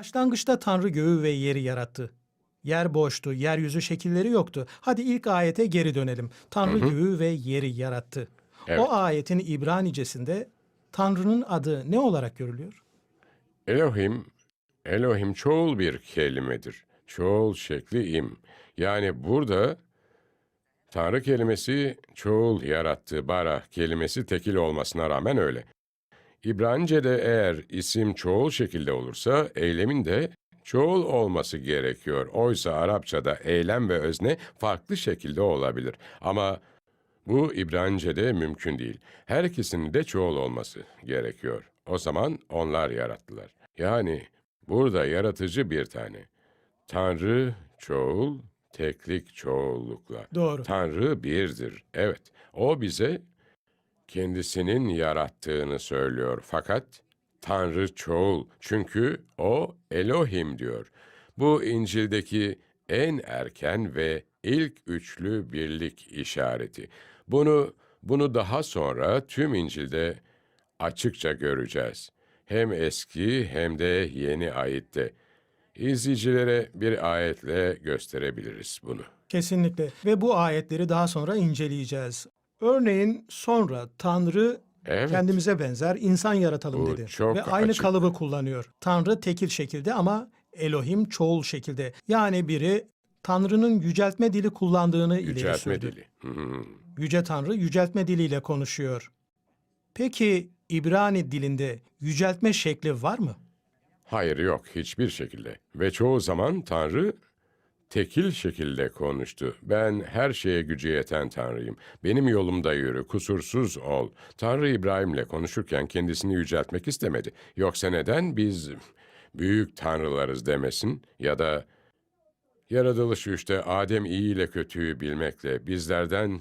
Başlangıçta Tanrı göğü ve yeri yarattı. Yer boştu, yeryüzü şekilleri yoktu. Hadi ilk ayete geri dönelim. Tanrı göğü ve yeri yarattı. Evet. O ayetin İbranicesinde Tanrı'nın adı ne olarak görülüyor? Elohim, Elohim çoğul bir kelimedir. Çoğul şekli im. Yani burada Tanrı kelimesi çoğul yarattı. Bara kelimesi tekil olmasına rağmen öyle. İbranice'de eğer isim çoğul şekilde olursa eylemin de çoğul olması gerekiyor. Oysa Arapçada eylem ve özne farklı şekilde olabilir. Ama bu İbranice'de mümkün değil. Her ikisinin de çoğul olması gerekiyor. O zaman onlar yarattılar. Yani burada yaratıcı bir tane. Tanrı çoğul, teklik çoğullukla. Doğru. Tanrı birdir. Evet, o bize kendisinin yarattığını söylüyor. Fakat Tanrı çoğul. Çünkü o Elohim diyor. Bu İncil'deki en erken ve ilk üçlü birlik işareti. Bunu bunu daha sonra tüm İncil'de açıkça göreceğiz. Hem eski hem de yeni ayette. İzleyicilere bir ayetle gösterebiliriz bunu. Kesinlikle. Ve bu ayetleri daha sonra inceleyeceğiz. Örneğin sonra Tanrı Evet. kendimize benzer insan yaratalım Bu dedi. çok Ve aynı açık. kalıbı kullanıyor. Tanrı tekil şekilde ama Elohim çoğul şekilde. Yani biri Tanrı'nın yüceltme dili kullandığını ileri Yüceltme sürdü. dili. Hmm. Yüce Tanrı yüceltme diliyle konuşuyor. Peki İbrani dilinde yüceltme şekli var mı? Hayır yok hiçbir şekilde. Ve çoğu zaman Tanrı tekil şekilde konuştu. Ben her şeye gücü yeten Tanrıyım. Benim yolumda yürü, kusursuz ol. Tanrı İbrahim'le konuşurken kendisini yüceltmek istemedi. Yoksa neden biz büyük tanrılarız demesin ya da yaratılış işte Adem iyi ile kötüyü bilmekle bizlerden